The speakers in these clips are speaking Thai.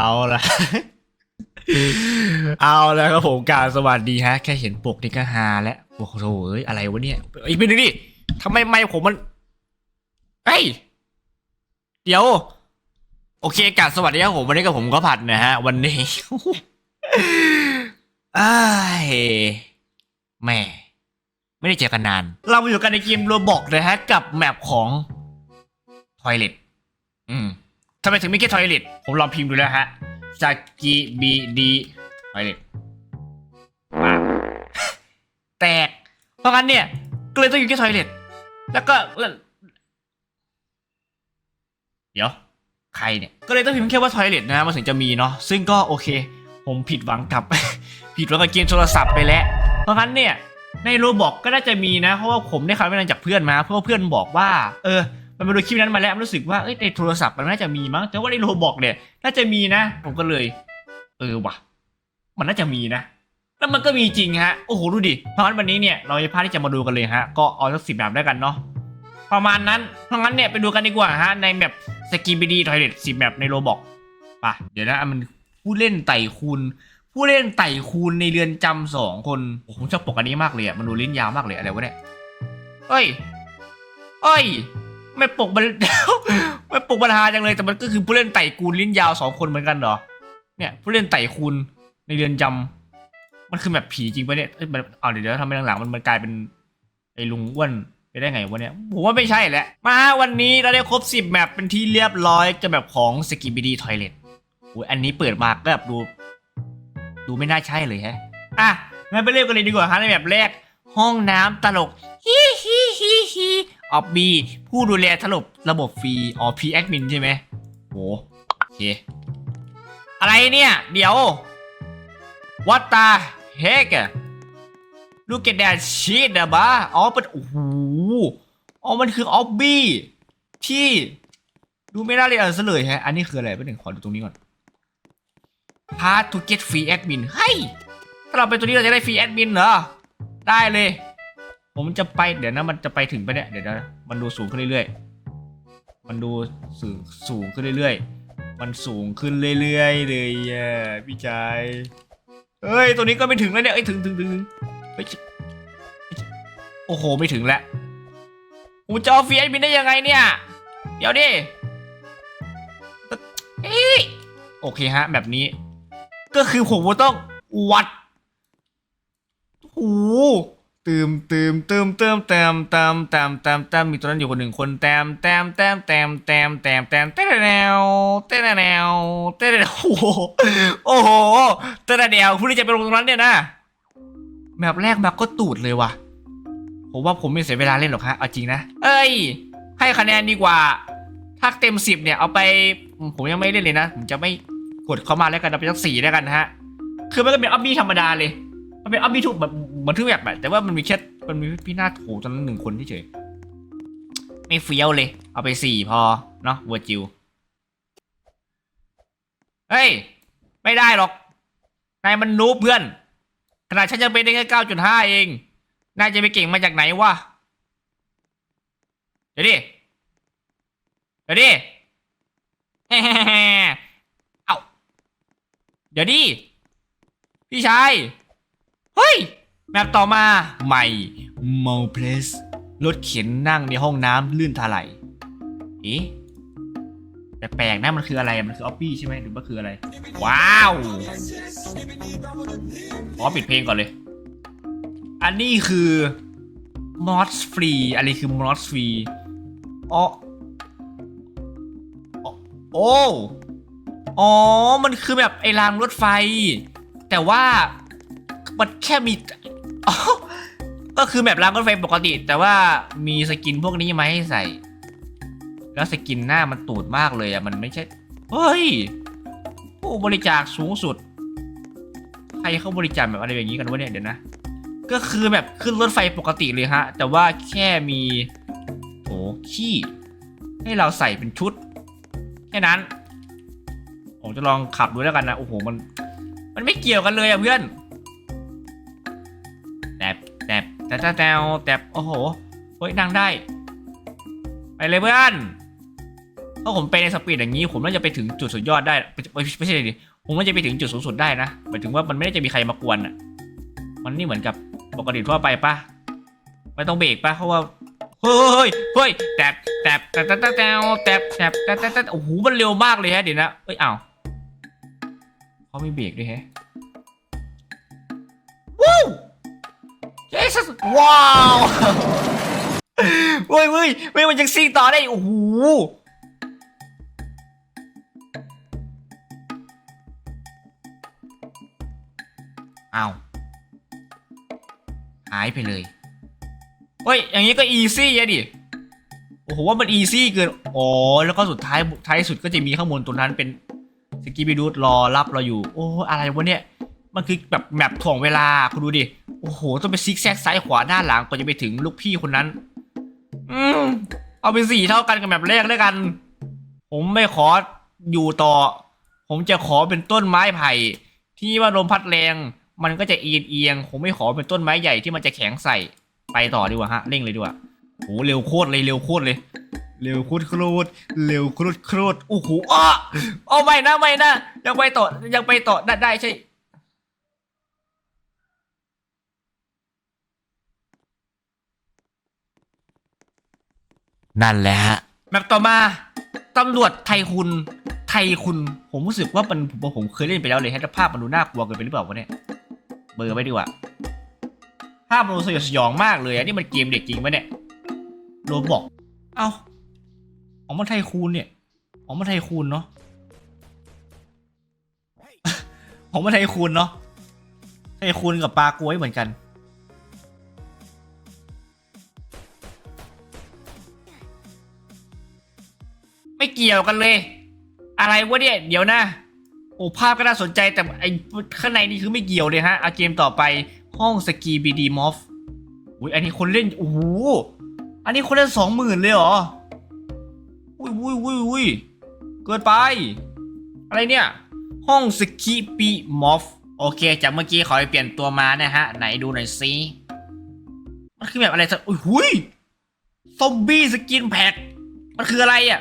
เอาละเอาแล้วครับผมการสวัสดีฮะ แค่เห็นปกนี่ก็ฮาแล้วโอ้โหเอ้ยอะไรวะเนี่ยอีกเป็นหนึ่งดิทำไมไม่ผมมันเฮ้ยเดี๋ยว โอเคการสวัสดีครับผมวันนี้กับผมก็ผัดนะฮะ วันนี้อ้ายแม่ไม่ได้เจอกันนาน เรามาอยู่กันในเกมโรบอกนะฮะ กับแมปของทอยเล็ตอืม ทำไมถึงไม่แค่ทอยเลตผมลองพิมพ์ดูแล้วฮะสกิบีดีทอยเลตแตก เพราะงั้นเนี่ย ก็เลยต้องอยู่แค่ทอยเลตแล้วก็ เดี๋ยว ใครเนี่ย ก็เลยต้องพิมพ์แค่ว่าทอยเลตนะฮะมันถึงจะมีเนาะ ซึ่งก็โอเค ผมผิดหวังกับ ผิดหวังกับเกมโทรศัพท์ไปแล้ว เพราะงั้นเนี่ย ในโรบอกก็น่าจะมีนะ เพราะว่าผมได้คำแนะนำจากเพื่อนมา เพราะว่าเพื่อนบอกว่า เออ มันมาดูคลิปนั้นมาแล้วรู้สึกว่าเอ้ยในโทรศัพท์มันน่าจะมีมั้งแต่ว่าในโรบอกเนี่ย น่าจะมีนะ ผมก็เลย เออว่ะ มันน่าจะมีนะแล้วมันก็มีจริงฮะโอ้โหดูดิเพราะงั้นวันนี้เนี่ยเราจะพาที่จะมาดูกันเลยฮะก็เอาสักสิบแบบได้กันเนาะประมาณนั้นเพราะงั้นเนี่ยไปดูกันดีกว่าฮะในแบบสกีบีดีทอยเลตสิบแบบในโรบอกป่ะเดี๋ยวนะมันผู้เล่นไต่คูณผู้เล่นไต่คูณในเรือนจำสองคนโอ้ผมชอบปกอันนี้มากเลยอะมันดูลิ้นยาวมากเลยอะไรวะเนี่ยเอ้ยเอ้ย ไม่ปกมันไม่ปกบันหาจังเลยแต่มันก็คือผู้เล่นไต่คูณลิ้นยาวสองคนเหมือนกันเหรอ เนี่ยผู้เล่นไต่คูณในเรือนจำมันคือแบบผีจริงปะเนี่ยเอ้ยมันเอาเดี๋ยวทำไมหลังๆมันมันกลายเป็นไอ้ลุงอ้วนไปได้ไงวะเนี่ยผมว่าไม่ใช่แหละ มาวันนี้เราได้ครบสิบแมปเป็นที่เรียบร้อยกับแบบของสกิบิดีทอยเลตอุ้ยอันนี้เปิดมาก็แบบดู ดูไม่น่าใช่เลยแฮะ อะงั้นไปเริ่มกันเลยดีกว่าฮะในแบบแรก ห้องน้ำตลก ฮิฮิฮิฮิ ออบบีผู้ดูแลตลบระบบฟรีอ๋อพีแอดมินใช่ไหมโหโอเค อะไรเนี่ย เดี๋ยว what the heck look at that shit อะบ้าอ๋อเป็นโอ้โหอ๋อมันคือออบบี้ที่ดูไม่น่าเลยนซะเลยฮะ อันนี้คืออะไรเป็นหนึ่งขอดูตรงนี้ก่อน Hard to get free admin เฮ้ยถ้าเราไปตัวนี้เราจะได้ฟรีแอดมินเหรอ ได้เลย ผมจะไปเดี๋ยวนะมันจะไปถึงไปะเนี่ยเดี๋ยวนะมันดูสูงขึ้นเรื่อยๆ มันดูสูงสูงขึ้นเรื่อยๆ มันสูงขึ้นเรื่อยๆเลยอะพี่ชายเฮ้ยตัวนี้ก็ไม่ถึงแล้วเนี่ยเอ้ยถึงถึงถึงเฮ้ยโอ้โหไม่ถึงแล้วกูจะเอาฟรีแอดมินได้ยังไงเนี่ย เดี๋ยวดิโอเคฮะ แบบนี้ ก็คือผมต้องวัดโอ้ ตืมตืมตืมเติมแตมตามตามตามตามมีตัวนั้นอยู่คนหนึ่งคนแตมแตมแตมแตมแตมแตมแตมเต้นแนวเต้นแนวเต้นแนวโอ้โหโอ้โเต้นแนวผู้ที่จะไปลงตรงนั้นเนี่ยนะแมปแรกมาก็ตูดเลยว่ะผมว่าผมไม่เสียเวลาเล่นหรอกฮะเอาจริงนะ เอ้ย ให้คะแนนดีกว่า ถ้าเต็มสิบเนี่ยเอาไปผมยังไม่เล่นเลยนะ ผมจะไม่กดเข้ามาแล้วกันเอาไปสักสี่แล้วกันฮะ คือมันก็เป็นออบบี้ธรรมดาเลย มันเป็นออบบี้ทุกแบบ เหมือนทุกแบบอะแต่ว่ามันมีแค่มันมีพี่หน้าโถตอนนั้นหนึ่งคนที่เฉยไม่เฟี้ยวเลย เอาไปสี่พอ เนาะวัวจิว เฮ้ย ไม่ได้หรอก นายมันนูเพื่อน ขนาดฉันยังเป็นได้แค่เก้าจุดห้าเอง นายจะไปเก่งมาจากไหนวะ เดี๋ยวดิ เดี๋ยวดิเฮ้เอ้าเดี๋ยวดิ พี่ชาย เฮ้ย แมปต่อมาใหม่ m o p l a c e รถเข็นนั่งในห้องน้ำลื่นถลายเอ๊ะแต่แปลกนะมันคืออะไรมันคือออปปี้ใช่ไหมหรือว่าคืออะไร ว้าวขอปิดเพลงก่อนเลย อันนี้คือ mods free อะไรคือ mods free อ๋อโอ้อ๋อ มันคือแบบไอ้รางรถไฟ แต่ว่ามันแค่มี อ๋อก็คือแบบรางรถไฟปกติ แต่ว่ามีสกินพวกนี้มาให้ใส่ แล้วสกินหน้ามันตูดมากเลยอะมันไม่ใช่ เฮ้ย ผู้บริจาคสูงสุด ใครเข้าบริจาคแบบอะไรอย่างนี้กันวะเนี่ยเดี๋ยวนะ ก็คือแบบขึ้นรถไฟปกติเลยฮะ แต่ว่าแค่มีโถขี้ ให้เราใส่เป็นชุด แค่นั้น ผมจะลองขับดูแล้วกันนะ โอ้โหมัน มันไม่เกี่ยวกันเลยอะเพื่อน แตบแตบแตบแตบแตบโอ้โหเฮ้ยนั่งได้ ไปเลยเพื่อนถ้าผมไปในสปีดอย่างนี้ ผมน่าจะไปถึงจุดสุดยอดได้ไม่ไม่ไม่ใช่ดิผมน่าจะไปถึงจุดสูงสุดได้นะหมายถึงว่ามันไม่ได้จะมีใครมากวนอะ มันนี่เหมือนกับปกติทั่วไปปะไม่ต้องเบรกปะเพราะว่าเฮ้ยเฮ้ยแตบแตบแตบแตบแตบแตบแตบแตบแตบแตบแตบโอ้โหมันเร็วมากเลยฮะเดี๋ยวนะเอ้ยอ้าวเขามีเบรกด้วยแฮะว้าวเยสว้าวเว้ยเว้ยเว้ยมันยังซิ่งต่อได้โอ้โหเอาหายไปเลยเฮ้ยอย่างนี้ก็อีซี่อะดิโอ้โหว่ามันอีซี่เกินอ๋อแล้วก็สุดท้ายท้ายสุดก็จะมีข้างบนตรงนั้นเป็นสกิบิดูดรอรับเราอยู่ โอ้อะไรวะเนี่ย มันคือแบบแมปถ่วงเวลาคุณดูดิ โอ้โห ต้องไปซิกแซกซ้ายขวาด้าหลังกว่าจะไปถึงลูกพี่คนนั้น อืมเอาเป็นสี่เท่ากันกับแมปแรกแล้วกัน ผมไม่ขออยู่ต่อ ผมจะขอเป็นต้นไม้ไผ่ ที่ว่าลมพัดแรง มันก็จะเอียงเอียงผมไม่ขอเป็นต้นไม้ใหญ่ที่มันจะแข็งใส่ไปต่อดีกว่าฮะเร่งเลยดีกว่าโหเร็วโคตรเลยเร็วโคตรเลย เร็วโคตรโคตรเร็วโคตรโคตรโอ้โหอ้อเอาไม่นะไม่นะยังไปต่อยังไปต่อได้ได้ใช่ นั่นแหละฮะแมปต่อมาตำรวจไทยคุณไทยคุณ ผมรู้สึกว่ามันผมผมเคยเล่นไปแล้วเลยฮะแต่ภาพมันดูน่ากลัวเกินไปหรือเปล่าวะเนี่ยเบอร์ไปดีกว่าภาพมันดูสยดสยองมากเลยอะนี่มันเกมเด็กจริงปะเนี่ยโรบอกเอ้าออกมาไทยคูณเนี่ยออกมาไทยคูณเนาะออกมาไทยคูณเนาะไทยคูณกับปลากล้วยเหมือนกัน ไม่เกี่ยวกันเลย อะไรวะเนี่ยเดี๋ยวนะโอ้ภาพก็น่าสนใจแต่ไอข้างในนี่คือไม่เกี่ยวเลยฮะเอาเกมต่อไปห้องสกีบีดีมอฟอุ้ยอันนี้คนเล่นโอ้โหอันนี้คนเล่นสองหมื่นเลยเหรออุ้ยอุ้ยอุ้ยอุ้ยเกินไป อะไรเนี่ย ห้องสกีบีมอฟโอเค จากเมื่อกี้ขอไปเปลี่ยนตัวมานะฮะ ไหนดูหน่อยสิมันคือแบบอะไรสักอุ้ยหุยซอมบี้สกินแพคมันคืออะไรอะ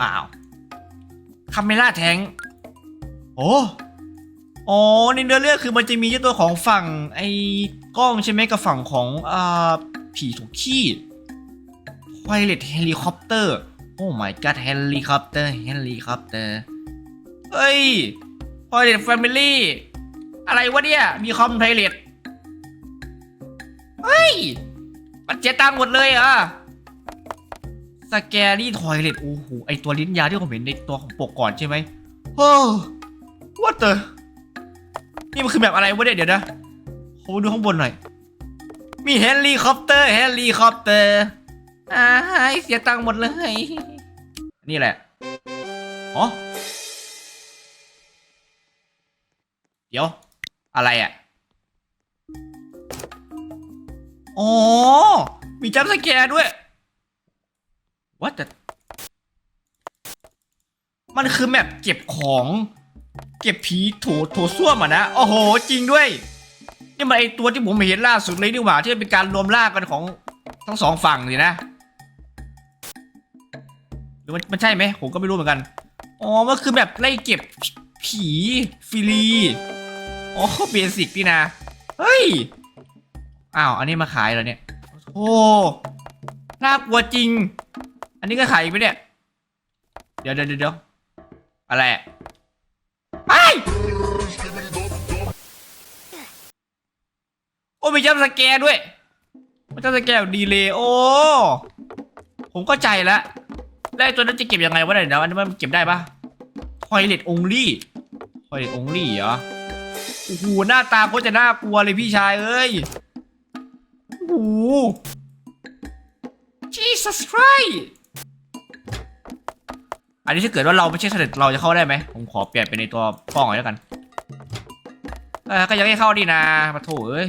อ้าวคาเมล่าแทงโอ้อ๋อในเนื้อเรื่องคือมันจะมีตัวของฝั่งไอ้กล้องใช่ไหมกับฝั่งของอ่าผีถูกขี้ไวเลตเฮลิคอปเตอร์ โอ้ my god เฮลิคอปเตอร์เฮลิคอปเตอร์เฮ้ยไวเลตแฟมิลี่ อะไรวะเนี่ย มีคอมไทเลตเฮ้ย มันเจ๊ตังค์หมดเลยเหรอะ สแกรี่ทอยเลตโอ้โหไอตัวลิ้นยาที่ผมเห็นในตัวของปกก่อนใช่ไหมโอ้ what the นี่มันคือแบบอะไรวะเนี่ยเดี๋ยวนะขอดูข้างบนหน่อย มีเฮลิคอปเตอร์เฮลิคอปเตอร์อ่าเสียตังค์หมดเลย นี่แหละอ๋อเดี๋ยว อะไรอะอ๋อมีจัมสแกร์ด้วย what the มันคือแมปเก็บของ เก็บผีโถโถส้วมอะนะ โอ้โห จริงด้วย นี่มันไอตัวที่ผมเห็นล่าสุดเลยนี่หว่า ที่เป็นการรวมล่ากันของทั้งสองฝั่งเลยนะหรือมันมันใช่ไหม ผมก็ไม่รู้เหมือนกัน อ๋อ มันคือแบบไล่เก็บผีฟรีอ๋อ เบสิกนี่นะ เฮ้ย อ้าว อันนี้มาขายแล้วเนี่ย โอ้ น่ากลัวจริง อันนี้ก็ขายอีกไหมเนี่ย เดี๋ยวเดี๋ยวเดี๋ยวอะไรไอ้โอ้มีจัมป์สแกร์ด้วยมันจัมป์สแกร์ดีเลยโอ้ ผมก็ใจแล้วแล้วตัวนั้นจะเก็บยังไงวะเนี่ยเดี๋ยวอันนี้มันเก็บได้ปะทอยเลตองลี่ทอยเลตองลี่เหรอ โอ้โห หน้าตาก็จะน่ากลัวเลยพี่ชายเอ้ย โอ้โห Jesus Christ อันนี้ถ้าเกิดว่าเราไม่ใช่เสด็จเราจะเข้าได้ไหมผมขอเปลี่ยนเป็นในตัวป้องหน่อยแล้วกันเออก็ยังให้เข้าดีนะปะโถเอ้ย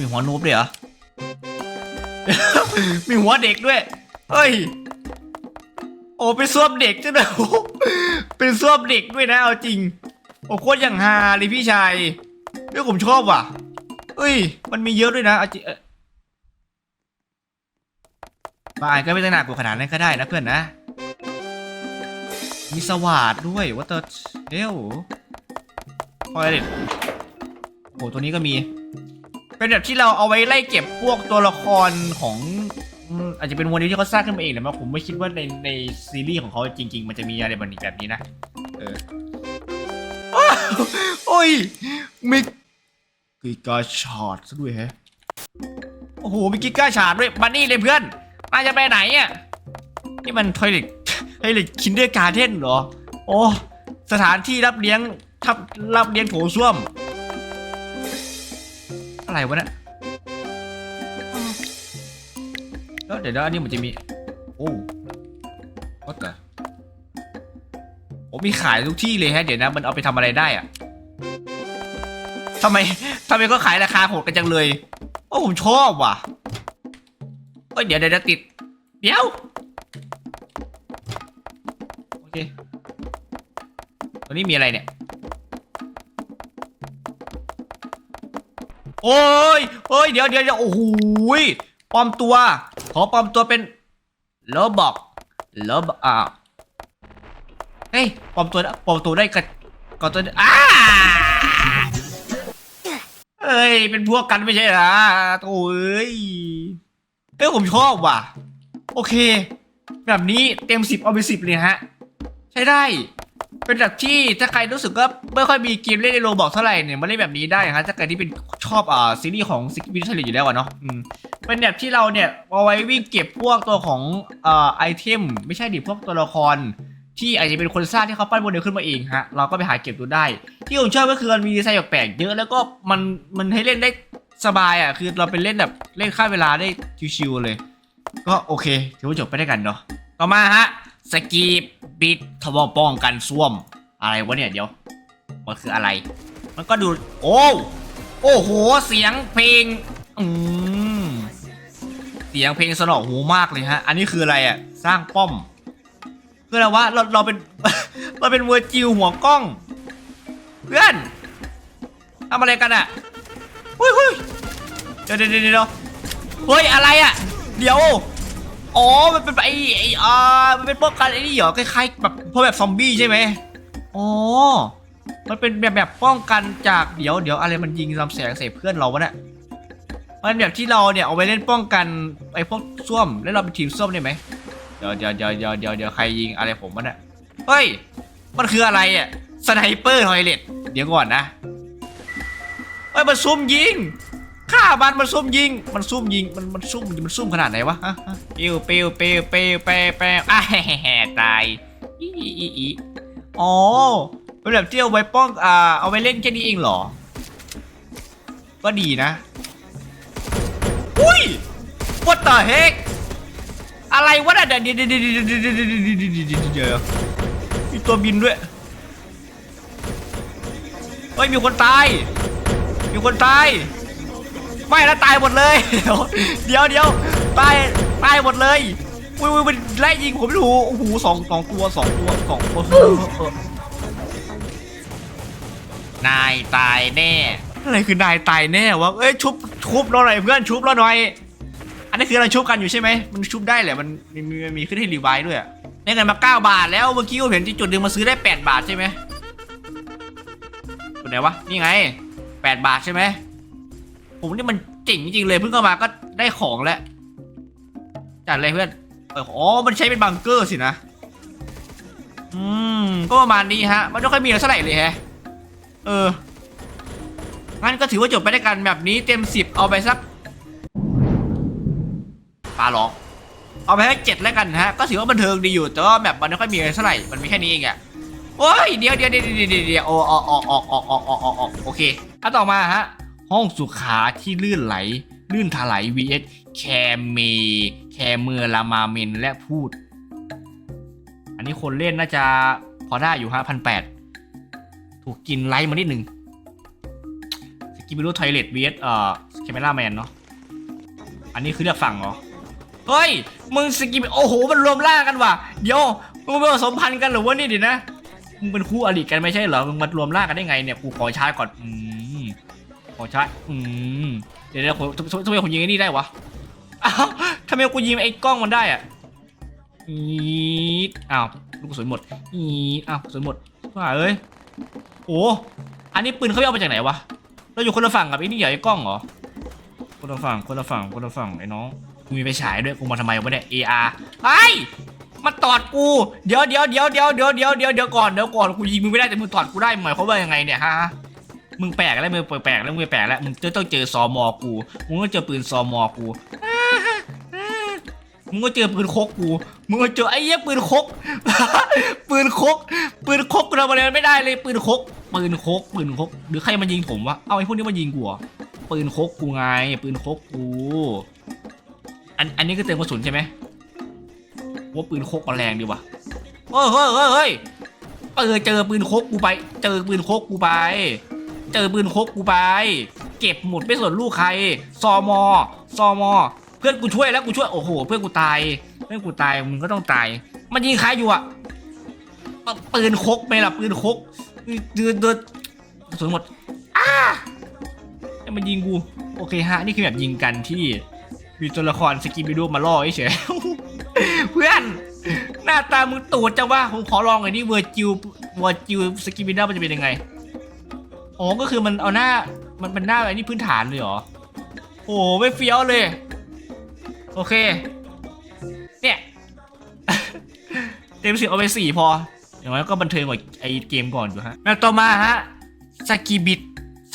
มีหัวนูบด้วยเหรอ มีหัวเด็กด้วย เฮ้ย โอ้เป็นส้วมเด็กจังเลยโอ้เป็นส้วมเด็กด้วยนะ เอาจริง โอ้โคตรอย่างฮาเลยพี่ชายเรื่องผมชอบว่ะเอ้ย มันมีเยอะด้วยนะเอาจริงบางอันก็ไม่ต้องหนักกว่าขนาดนั้นก็ได้นะเพื่อนนะ มีสวัสดด้วยว่าเตอร์เอลพอยเด็ดโอ้ตัวนี้ก็มี เป็นแบบที่เราเอาไว้ไล่เก็บพวกตัวละครของอืมอาจจะเป็นวันนี้ที่เขาสร้างขึ้นมาเองนะผมไม่คิดว่าในในซีรีส์ของเขาจริง ๆ มันจะมีอะไรแบบนี้แบบนี้นะ เอออ้าวโอ้ยมิกกิกาชาร์ดซะด้วยแฮะ โอ้โหมีกิกาชาร์ดด้วยบันนี่เลยเพื่อนนายจะไปไหนอะนี่มันทอยเล็ต ทอยเล็ตคินเดอร์การ์เด้นเหรอ โอ้สถานที่รับเลี้ยงทับรับเลี้ยงโถส้วม อะไรวะเนี่ยแล้วเดี๋ยวนะอันนี้มันจะมี โอ้ก็แต่ผมมีขายทุกที่เลยฮะ เดี๋ยวนะ มันเอาไปทำอะไรได้อะทำไมทำไมก็ขายราคาโหดกันจังเลยโอ้ผมชอบว่ะเอ้ยเดี๋ยวเดี๋ยวติด เดี๋ยว เคตัวนี้มีอะไรเนี่ย โอ้ยโอ้ยเดี๋ยวเดี๋ยวเดี๋ยวโอ้โหปลอมตัว ขอปลอมตัวเป็นโลบอกโลบอกอ่าเฮ้ยปลอมตัวได้ปลอมตัวได้กับกับตัวอ้าเอ้ย เป็นพวกกันไม่ใช่เหรอโอ้ยเอ้ยผมชอบว่ะ โอเค แบบนี้เต็มสิบเอาไปสิบเลยฮะ ใช้ได้ เป็นแบบที่ถ้าใครรู้สึกว่าไม่ค่อยมีเกมเล่นในโรบอกเท่าไหร่เนี่ยมาเล่นแบบนี้ได้ฮะถ้าใครที่เป็นชอบอ่าซีรีส์ของซิกวิทเทลอยู่แล้วอะเนาะอืมเป็นแบบที่เราเนี่ยเอาไว้วิ่งเก็บพวกตัวของอ่าไอเทม ไม่ใช่ดิพวกตัวละครที่อาจจะเป็นคนสร้างที่เขาปั้นโมเดลขึ้นมาเองฮะ เราก็ไปหาเก็บดูได้ ที่ผมชอบก็คือมันมีดีไซน์แปลกๆเยอะแล้วก็มันมันให้เล่นได้สบายอะ คือเราเป็นเล่นแบบเล่นค่าเวลาได้ชิวๆเลย ก็โอเคถือว่าจบไปได้กันเนาะต่อมาฮะ สกีปิดทวป้องกันซ่วม อะไรวะเนี่ยเดี๋ยว มันคืออะไร มันก็ดู โอ้โอ้โห เสียงเพลง อืม เสียงเพลงสนอหูมากเลยฮะ อันนี้คืออะไรอะ สร้างป้อม คืออะไรวะ เราเราเป็น เราเป็นเวอร์จิวหัวกล้อง เพื่อนทำอะไรกันอะหุ้ยหุ้ยเดี๋ยวเดี๋ยวเดี๋ยวเดี๋ยวเฮ้ย อะไรอะ เดี๋ยว อ๋อ มันเป็นไอ้ไอ้อ่ามันเป็นป้องกันไอ้นี่เหรอคล้ายๆแบบพวกแบบซอมบี้ใช่ไหมอ๋อ มันเป็นแบบแบบป้องกันจากเดี๋ยวเดี๋ยวอะไรมันยิงลำแสงใส่เพื่อนเราวะเนี่ยมันแบบที่เราเนี่ยเอาไว้เล่นป้องกันไอ้พวกส้วมแล้วเราเป็นทีมส้วมได้ไหมเดี๋ยวเดี๋ยวเดี๋ยวเดี๋ยวเดี๋ยวเดี๋ยวใครยิงอะไรผมวะเนี่ยเฮ้ย มันคืออะไรอะสไนเปอร์ทอยเลตเดี๋ยวก่อนนะเฮ้ยมันซุ่มยิง ฆ่ามันมันซุ่มยิง มันซุ่มยิง มันมันซุ่มมันซุ่มขนาดไหนวะฮะฮะปิวปิวปิวปิวปิวปิวอะแฮ่แฮ่ตายอีอีอีอีอ๋อเป็นแบบที่เอาไว้ป้องอ่าเอาไว้เล่นแค่นี้เองเหรอ ก็ดีนะ อุ้ย what the heck อะไรวะเดี๋ยวเดี๋ยวเดี๋ยวเดี๋ยวเดี๋ยวเดี๋ยวเดี๋ยวเดี๋ยวมีตัวบินด้วยเฮ้ยมีคนตาย มีคนตาย ไม่แล้วตายหมดเลย เดี๋ยวเดี๋ยวตายตายหมดเลยอุ้ยอุ้ยมันไล่ยิงผมไม่รู้โอ้โหสองสองตัวสองตัวสองตัวนายตายแน่อะไรคือนายตายแน่วะเอ้ยชุบชุบเราหน่อยเพื่อนชุบเราหน่อย อันนี้คือเราชุบกันอยู่ใช่ไหมมันชุบได้แหละมันมีมีมีขึ้นให้รีไวซ์ด้วยได้เงินมา 9 บาทแล้วเมื่อกี้ผมเห็นที่จุดหนึ่งมาซื้อได้ 8 บาทใช่ไหมจุดไหนวะนี่ไง 8 บาทใช่ไหม ผมนี่มันเจ๋งจริงเลยเพิ่งเข้ามาก็ได้ของแล้วจัดเลยเพื่อนเอออ๋อ มันใช้เป็นบังเกอร์สินะ อืม ก็ประมาณนี้ฮะ มันไม่ค่อยมีอะไรเท่าไหร่เลยฮะ เออ งั้นก็ถือว่าจบไปได้กันแบบนี้เต็มสิบเอาไปสักปลาหลอก เอาไปสักเจ็ดแล้วกันฮะ ก็ถือว่าบันเทิงดีอยู่แต่ว่าแบบมันไม่ค่อยมีอะไรเท่าไหร่ มันมีแค่นี้เองอะโอ้ย เดี๋ยวเดี๋ยวเดี๋ยวเดี๋ยวเดี๋ยวออกออกออกออกออกออกออ้โอเคขั้นต่อมาฮะ ห้องสุขาที่ลื่นไหล ลื่นถลาย vs แคเม แคเมือลามาเมนและพูด อันนี้คนเล่นน่าจะพอได้อยู่ฮะพันแปดถูกกินไลท์มานิดหนึ่งสกิมิรไทเลต vs เอ่อแคเมล่าแมนเนาะอันนี้คือเลือกฝั่งเหรอ เฮ้ย มึงสกิมโอ้โห มันรวมร่ากันว่ะ เดี๋ยว มึงเป็นผสมพันธุ์กันหรือวะนี่ดินะ มึงเป็นคู่อริกันไม่ใช่เหรอ มึงมารวมร่ากันได้ไงเนี่ย กูขอชาร์จก่อนอืม โอ้ใช่อืมเดี๋ยวเดี๋ยวผมทำไมผมยิงไอ้นี่ได้วะอ้าวทำไมกูยิงไอ้กล้องมันได้อะอีดอ้าวลูกกรสุนหมดอีดอ้าวกรสุนหมดว่าเอ้ยโอ้อันนี้ปืนเขาไปเอามาจากไหนวะเราอยู่คนละฝั่งกับไอ้นี่ใหญ่ไอ้กล้องเหรอคนละฝั่งคนละฝั่งคนละฝั่งไอ้น้องกูมีไปฉายด้วยกูมาทำไมวะเนี่ย AR ไอ้มาตอดกู เดี๋ยวเดี๋ยวเดี๋ยวเดี๋ยวเดี๋ยวเดี๋ยวก่อนเดี๋ยวก่อนกูยิงมึงไม่ได้แต่มึงตอดกูได้หมายเขามว่ายังไงเนี่ยฮะ มึงแปลกแล้วมึงแปลกแล้วมึงแปลกแล้วมึงจะต้องเจอซอมอกูมึงก็เจอปืนซอมอกูมึงก็เจอปืนคกกูมึงก็เจอไอ้เหี้ยปืนคกปืนคกปืนคกกูทำอะไรไม่ได้เลยปืนคกปืนคกปืนคกหรือใครมายิงผมวะเอาไอ้พวกนี้มายิงกูเหรอปืนคกกูไง ปืนคกกูอันอันนี้ก็เติมกระสุนใช่ไหมว่าปืนคกมันแรงดีวะเฮ้ยเฮ้ยเฮ้ยเฮ้ยเออเจอปืนคกกูไป เจอปืนคกกูไป เจอปืนคกกูไป เก็บหมดไม่สนลูกใคร ซอมอ ซอมอ เพื่อนกูช่วยแล้วกูช่วย โอ้โห เพื่อนกูตาย เพื่อนกูตายมึงก็ต้องตาย มันยิงใครอยู่อะปปืนคกไหมล่ะปืนคกเดือดเดือดสนหมดอ้าให้มันยิงกู โอเคฮะ นี่คือแบบยิงกันที่มีตัวละครสกิปไปดูมาล่อเฉยเพื่อนหน้าตามึงตูดจังวะผมขอลองหน่อยดิเวอร์จิวเวอร์จิวสกิปไปดูมันจะเป็นยังไง อ๋อก็คือมันเอาหน้ามันเป็นหน้าอะไรนี่พื้นฐานเลยเหรอโอ้โหไม่เฟี้ยวเลย โอเค เนี่ย เต็มสิบเอาไปสี่พอ อย่างน้อยก็บันเทิงกว่าไอเกมก่อนอยู่ฮะแล้วต่อมาฮะสกิบิด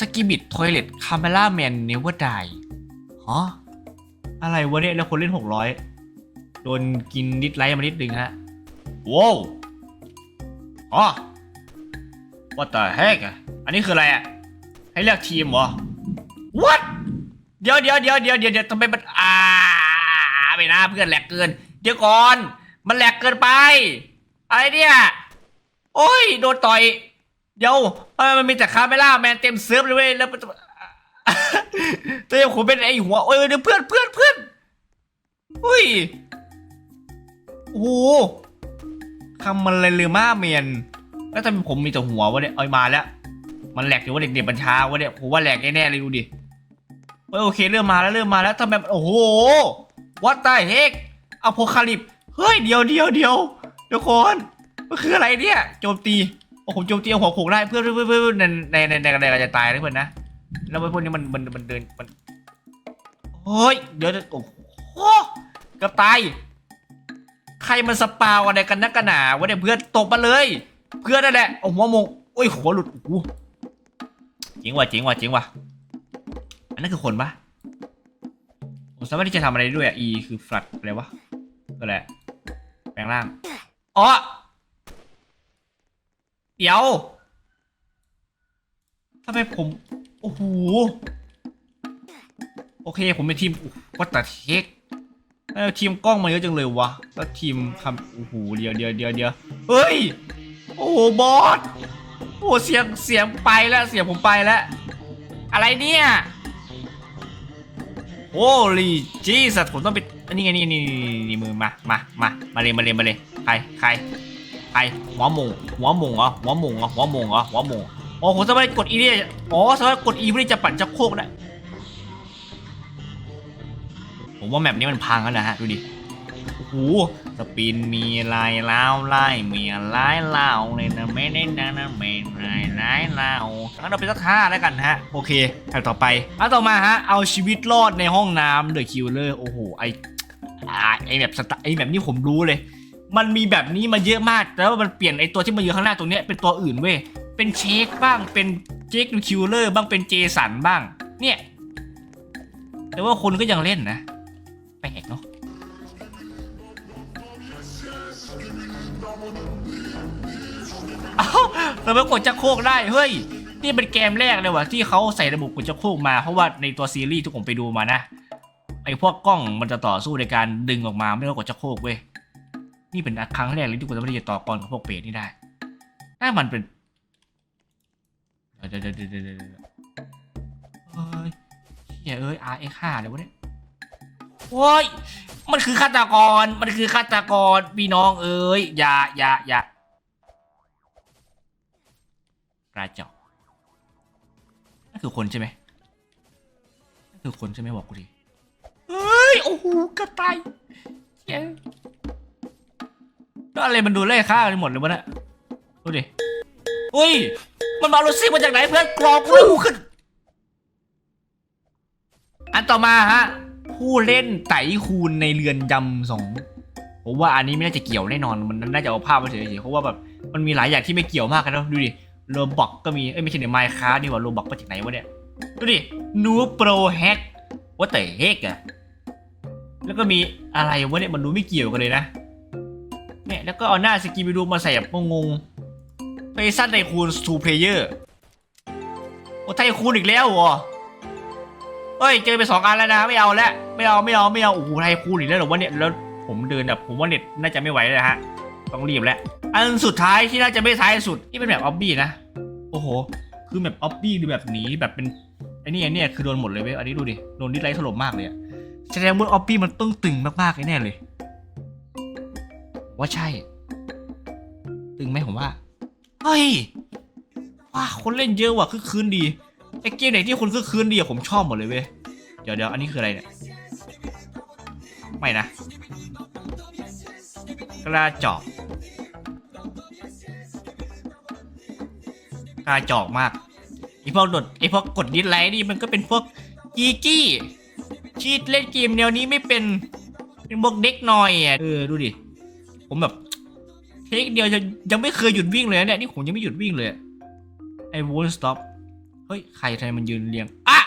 สกิบิดทอยเลตคาเมล่าแมนเนเวอร์ไดฮะอะไรวะเนี่ยแล้วคนเล่นหกร้อยโดนกินดิสไลค์มานิดนึงฮะว้าวอ๋อ what the heck อะอันนี้คืออะไรอะ ให้เลือกทีมเหรอ what เดี๋ยวเดี๋ยวเดี๋ยวเดี๋ยวเดี๋ยวเดี๋ยวทำไมมันอ่าไม่น่าเพื่อนแหลกเกิน เดี๋ยวก่อน มันแหลกเกินไป อะไรเนี่ย โอ้ย โดนต่อย เดี๋ยวมันมีแต่คาเมล่าแมนเต็มเซิร์ฟเลยเว้ยแล้วมันแต่ยังผมเป็นไอหัว โอ้ยเดี๋ยวเพื่อนเพื่อนเพื่อนอุ้ย โอ้โหคำมันเลยลืมมาเมียน แล้วทำไมผมมีแต่หัววะเนี่ย เอามาแล้ว มันแหลกอยู่ว่าเด็กๆบัญชาวะเนี่ยผมว่าแหลกแน่ๆเลยดูดิเฮ้ยโอเคเริ่มมาแล้วเริ่มมาแล้วทำไมโอ้โห what the heck อโพคาลิปเฮ้ยเดี๋ยวเดี๋ยวเดี๋ยวเดี๋ยวก่อนมันคืออะไรเนี่ยโจมตีโอ้ผมโจมตีเอาหัวโขกได้เพื่อนเพื่อนเพื่อนในในในในในเราจะตายนะเพื่อนนะแล้วไอ้พวกนี้มันมันมันเดินมันเฮ้ยเดี๋ยวโอ้โหกับตายใครมันสปาวอะไรกันนักกันหนาวะเนี่ยเพื่อนตบมาเลย เพื่อนนั่นแหละเอาหัวมงโอ้ยหัวหลุดโอ้โหจริงว่ะจริงว่ะจริงว่ะอันนั้นคือคนปะผมสามารถที่จะทำอะไรได้ด้วยอะ E คือ flat อะไรวะก็แหละแปลงร่างอ๋อเดี๋ยวทำไมผม โอ้โห โอเค ผมเป็นทีมวัตตาเทคแล้วทีมกล้องมาเยอะจังเลยวะแล้วทีมคำโอ้โห เดียวเดียวเดียวเดียวเฮ้ย โอ้บอสโอ้เสียงเสียงไปแล้วเสียงผมไปแล้ว อะไรเนี่ยโอ้ลีจีสัตผมต้องไปอันนี้ไงนี่นี่นี่มือมามามามาเลยมาเลยมาเลยใครใครใครหัวหมงหัวหมงเหรอหัวหมงเหรอหัวหมงเหรอหัวหมงอ๋อผมสามารถกดอีเนี่ยอ๋อสามารถกดอีเพื่อที่จะปั่นจักโคกได้ผมว่าแมปนี้มันพังแล้วนะฮะดูดิ โอ้โหสปินมีลายล้าวไล่มีลายเล่าเลยนะไม่ได้นะนะไม่ลายลายเล่างั้นเราไปสักห้าแล้วกันฮะ โอเคแถวต่อไปอันต่อมาฮะ เอาชีวิตรอดในห้องน้ำเดอะคิวเลอร์โอ้โหไอไอแบบสไตไอแบบนี้ผมรู้เลย มันมีแบบนี้มาเยอะมากแต่ว่ามันเปลี่ยนไอตัวที่มาอยู่ข้างหน้าตรงเนี้ยเป็นตัวอื่นเว้ยเป็นเชคบ้างเป็นเจคคิวเลอร์บ้างเป็นเจสันบ้าง เนี่ยแต่ว่าคนก็ยังเล่นนะ อ้าทำไมกดจักโครกได้เฮ้ย นี่เป็นเกมแรกเลยว่ะที่เขาใส่ระบบกดจักโครกมาเพราะว่าในตัวซีรีส์ที่ผมไปดูมานะไอ้พวกกล้องมันจะต่อสู้ในการดึงออกมาไม่ต้องกดจักโครกเว้ยนี่เป็นครั้งแรกเลยที่กูสามารถที่จะต่อกรกับพวกเปรตนี่ได้ถ้ามันเป็นเดี๋ยวเดี๋ยวเดี๋ยวเดี๋ยวเดี๋ยวเดี๋ยวเฮ้ยเฮ้ยเอ้ย RX 5เลยวะเนี่ยโอ้ย มันคือฆาตกร มันคือฆาตกรพี่น้องเอ้ย อย่าอย่าอย่า กระจอกนั่นคือคนใช่ไหมนั่นคือคนใช่ไหมบอกกูดิเฮ้ยโอ้โหกระต่ายเหี้ยแล้วอะไรมันดูไล่ฆ่ากันหมดเลยวะเนี่ยดูดิอุ้ย มันมาเอารถซิ่มาจากไหนเพื่อนกรอกเลยกูขึ้น อันต่อมาฮะ ผู้เล่นไตคูณในเรือนจำสองผมว่าอันนี้ไม่น่าจะเกี่ยวแน่นอน มันน่าจะเอาภาพมาเฉยๆเพราะว่าแบบมันมีหลายอย่างที่ไม่เกี่ยวมากกันนะดูดิ โรบอกก็มี เอ้ยไม่ใช่เนี่ยไมค์คานี่หว่าโรบอกมาจากไหนวะเนี่ย ดูดินูโปรแฮกว่าแต่เฮกอะแล้วก็มีอะไรวะเนี่ยมันดูไม่เกี่ยวกันเลยนะเนี่ยแล้วก็เอาหน้าสกีไปดูมาใส่แบบงงๆเพย์ซันไทคูนทูเพลเยอร์โอ้ไทคูนอีกแล้วเหรอเฮ้ยเจอไปสองอันแล้วนะไม่เอาแล้วไม่เอาไม่เอาไม่เอาโอ้โหไทคูนอีกแล้วเหรอวะเนี่ยแล้วผมเดินแบบผมว่าเน็ตน่าจะไม่ไหวเลยฮะต้องรีบแล้ว อันสุดท้ายที่น่าจะไม่ท้ายสุดที่เป็นแบบออบบี้นะ โอ้โห คือแบบออบบี้หรือแบบหนีแบบเป็นไอ้นี่ไอ้นี่คือโดนหมดเลยเว้ย อันนี้ดูดิ โดนดิสไลท์ถล่มมากเลยอะแสดงว่าออบบี้มันต้องตึงมากๆแน่เลย ว่าใช่ ตึงไหมผมว่า เฮ้ย ว้าคนเล่นเยอะว่ะคือคืนดีไอ้เกมไหนที่คนคือคืนดีอะผมชอบหมดเลยเว้ย เดี๋ยวเดี๋ยวอันนี้คืออะไรเนี่ย ไม่นะ กระจอก กระจอกมากไอพวกดดไอพวกกดดิสไลค์นี่มันก็เป็นพวกกีกี้ชีดเล่นเกมแนวนี้ไม่เป็นเป็นพวกเด็กหน่อยอะเออดูดิผมแบบเทคเดียวจะยังไม่เคยหยุดวิ่งเลยนะเนี่ยนี่ผมยังไม่หยุดวิ่งเลยไอ้ won't stop เฮ้ยใครทำไมมันยืนเรียงอะ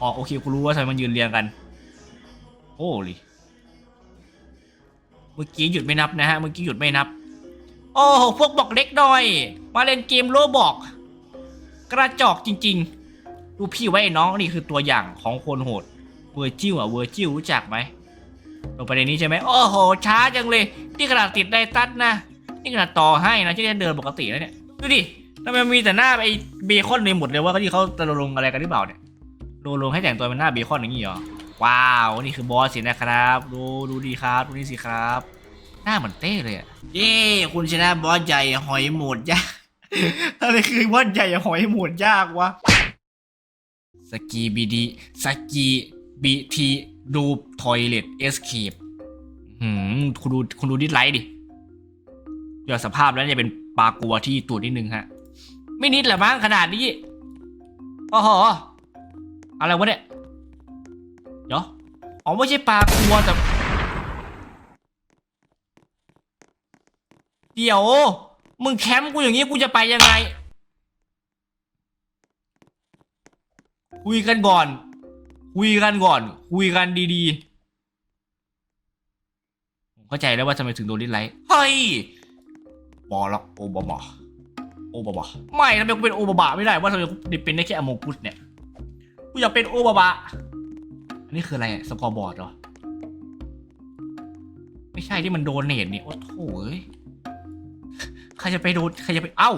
อ๋อโอเคกูรู้ว่าทำไมมันยืนเรียงกันโอ้ลิเมื่อกี้หยุดไม่นับนะฮะเมื่อกี้หยุดไม่นับ โอ้โหพวกบอกเล็กหน่อย มาเล่นเกมโลบอก กระจอกจริง ๆ ดูพี่ไว้ไอ้น้องนี่คือตัวอย่างของคนโหดเวอร์จิวอะเวอร์จิวรู้จักไหมลงประเด็นนี้ใช่ไหมโอ้โห ช้าจังเลยที่ขนาดติดได้ตัดนะ นี่ขนาดต่อให้นะที่ได้เดินปกติแล้วเนี่ย ดูดิทำไมมีแต่หน้าไอ้เบคอนในหมดเลยว่าที่เขาจะลงอะไรกันหรือเปล่าเนี่ยโลงลงให้แต่งตัวเป็นหน้าเบคอนอย่างนี้เหรอ ว้าว นี่คือบอสสินะครับ ดูดูดีครับดูนี่สิครับ หน้าเหมือนเต้เลยอะเย้คุณชนะบอสใหญ่หอยหมดยากอะไรคือบอสใหญ่หอยหมดยากวะสกีบีดีสกีบีทีดูทอยเลตเอสเคปหืมคุณดูคุณดูดิสไลท์ดิเดี๋ยวสภาพแล้วจะเป็นปลากัวที่ตัวนิดนึงฮะ ไม่นิดแหละมั้งขนาดนี้โอ้โหอะไรวะเนี่ย เดี๋ยวอ๋อไม่ใช่ปลากัวแต่ เดี๋ยว มึงแคมป์กูอย่างนี้กูจะไปยังไง คุยกันก่อน คุยกันก่อน คุยกันดีๆ ผมเข้าใจแล้วว่าทำไมถึงโดนดิสไลค์เฮ้ยบอล็อกโอบามาโอบามาไม่ทำไมกูเป็นโอบาบาไม่ได้ว่าทำไมกูเป็นได้แค่อโมกุสเนี่ย กูอยากเป็นโอบาบาอันนี้คืออะไรอะสกอร์บอร์ดเหรอ ไม่ใช่ที่มันโดนเนตนี่โอ้โถ ครจะไปโดนใครจะไปเอ้า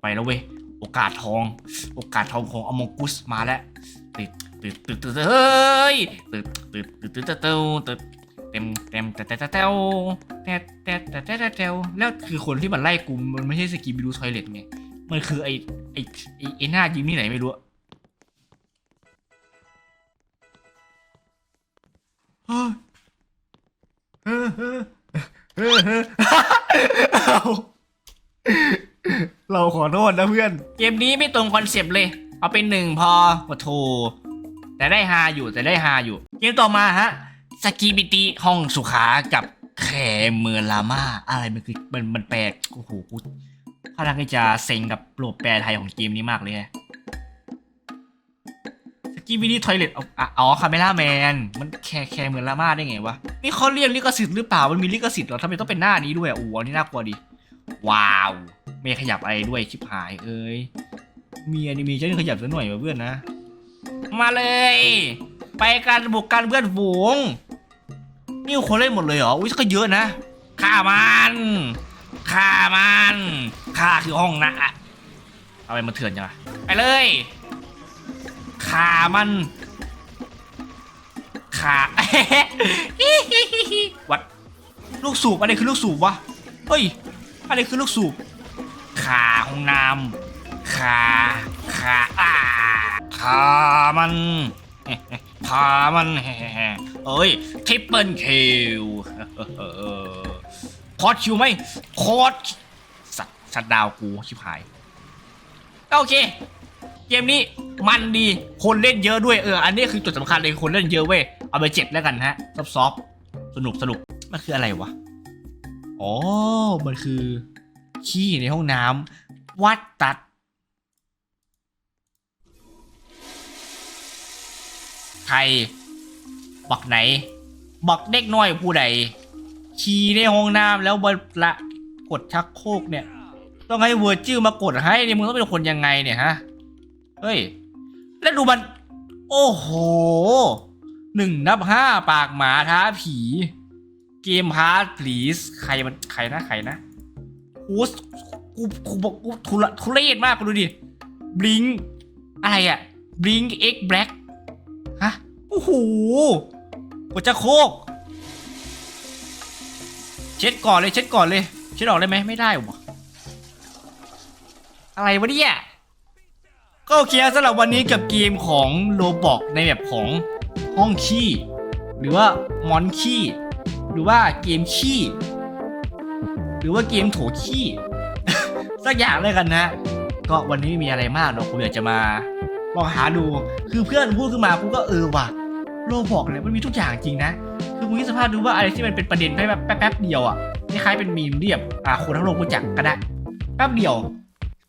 ไปแล้วเว้ยโอกาสทอง โอกาสทองของอมงกุสมาแล้วติดติดติดติดเฮ้ยติดติดติดติดติดติดเต็มเต็มแต่แต่แต่แต่แต่แต่แต่แต่แต่แต่แล้วคือคนที่มันไล่กูมันไม่ใช่สกีบิลูทอยเลตไงมันคือไอไอไอไอหน้ายิ้มที่ไหนไม่รู้อเฮ้ย เราขอโทษนะเพื่อน เกมนี้ไม่ตรงคอนเซปต์เลย เอาเป็นหนึ่งพอปะโทแต่ได้ฮาอยู่แต่ได้ฮาอยู่ เกมต่อมาฮะสกีบิติห้องสุขากับแคเมอร์ลาม่าอะไรมันคือมันมันแปลกโอ้โหกูค่อนข้างจะเซ็งกับโปรแปลไทยของเกมนี้มากเลย กีบิติทอยเล็ตอ๋อคาเมล่าแมน มันแคร์แคร์เมือร์ลาม่าได้ไงวะ นี่เขาเรียกลิขสิทธิ์หรือเปล่า มันมีลิขสิทธิ์หรอทำไมต้องเป็นหน้านี้ด้วยอะโอ้โหนี่น่ากลัวดิ ว้าวไม่ขยับอะไรด้วยชิบหายเอ้ย มีอนิเมชั่นขยับสักหน่อยมาเพื่อนนะ มาเลย ไปกันบุกกันเพื่อนฝูง นี่คนเล่นหมดเลยเหรอ อุ้ยก็เยอะนะฆ่ามันฆ่ามันฆ่าคือห้องนะอะเอาไปมาเถื่อนจังวะไปเลย ฆ่ามันฆ่าวัดลูกสูบอะไรคือลูกสูบวะเฮ้ยอะไรคือลูกสูบขาห้องน้ำขาขาอ่าขามันขามันเอ้ยทริปเปิลคิวคอร์คิวไหมคอร์ดสัตว์ชัดดาวกูชิบหาย โอเค เกมนี้มันดีคนเล่นเยอะด้วยเอออันนี้คือจุดสำคัญเลยคนเล่นเยอะเว้ยเอาไปเจ็ดแล้วกันฮะซอฟซอฟสนุกสนุกมันคืออะไรวะอ๋อมันคือขี้ในห้องน้ำวัดตัดใครบักไหน บักเด็กน้อยผู้ใดขี้ในห้องน้ำแล้วบนละกดชักโครกเนี่ย ต้องให้เวอร์จิลมากดให้เนี่ยมึงต้องเป็นคนยังไงเนี่ยฮะ เฮ้ย แล้วดูมัน โอ้โหหนึ่งนับห้าปากหมาท้าผี เกมฮาร์ดพลีสใครมันใครนะใครนะโอ้กูกูบอกกูทุลทุเรศมากกูดูดิบลิงอะไรอะบลิงเอ็กแบล็กฮะโอ้โหกดจะโคก เช็ดก่อนเลยเช็ดก่อนเลย เช็ดออกได้ไหมไม่ได้วะอะไรวะเนี่ย ก็โอเคสำหรับวันนี้กับเกมของโลบอกในแบบของห้องขี้ หรือว่ามอนขี้ หรือว่าเกมขี้ หรือว่าเกมโถขี้ สักอย่างเลยกันนะ ก็วันนี้ไม่มีอะไรมากเนาะผมอยากจะมาลองหาดูคือเพื่อนพูดขึ้นมากูก็เออว่ะโลบอกเนี่ยมันมีทุกอย่างจริงนะ คือมึงคิดสภาพดูว่าอะไรที่มันเป็นประเด็นแป๊บแป๊บแป๊บเดียวอะคล้ายเป็นมีมเรียบอ่าคนทั้งโลกรู้จักก็ได้แป๊บเดียว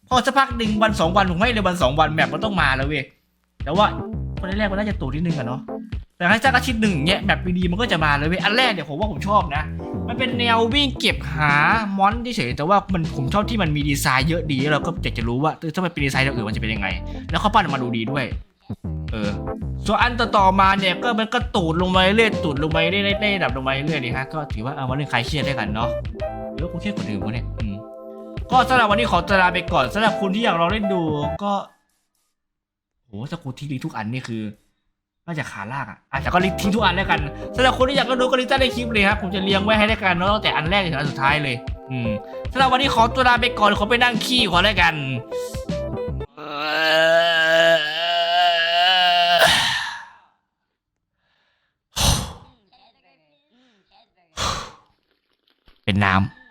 พอสักพักหนึ่งวันสองวันผมให้เลยวันสองวันแบบมันต้องมาแล้วเว้ยแต่ว่าคนแรกมันน่าจะตูดนิดนึงอะเนาะแต่ให้สักอาทิตย์หนึ่งเนี้ยแบบดีๆมันก็จะมาเลยเว้ยอันแรกเนี่ยผมว่าผมชอบนะ มันเป็นแนววิ่งเก็บหามอนที่เฉยแต่ว่ามันผมชอบที่มันมีดีไซน์เยอะดีแล้วเราก็อยากจะรู้ว่าถ้ามันเป็นดีไซน์อย่างอื่นมันจะเป็นยังไง แล้วเขาปั้นออกมาดูดีด้วย เออ ส่วนอันต่อมาเนี่ยก็มันก็ตูดลงมาเรื่อยตูดลงมาเรื่อยๆดับลงมาเรื่อยๆนี่ฮะก็ถือว่าเอามาเรื่องคลายเครียดได้กันเนาะหรือว่ากูเครียดกว่าเดิมวะเนี่ย ก็สำหรับวันนี้ขอตลาไปก่อนสำหรับคุณที่อยากลองเล่นดูก็โหถ้ากูทิ้งลิงทุกอันนี่คือน่าจะขาลากอะอาจจะก็ลิงทิ้งทุกอันแล้วกันสำหรับคนที่อยากลองดูก็ลิงก์ใต้ในคลิปเลยครับผมจะเรียงไว้ให้ได้กันเนาะตั้งแต่อันแรกถึงอันสุดท้ายเลย อืมสำหรับวันนี้ขอตลาไปก่อนขอไปนั่งขี้ก่อนแล้วกันเป็นน้ำ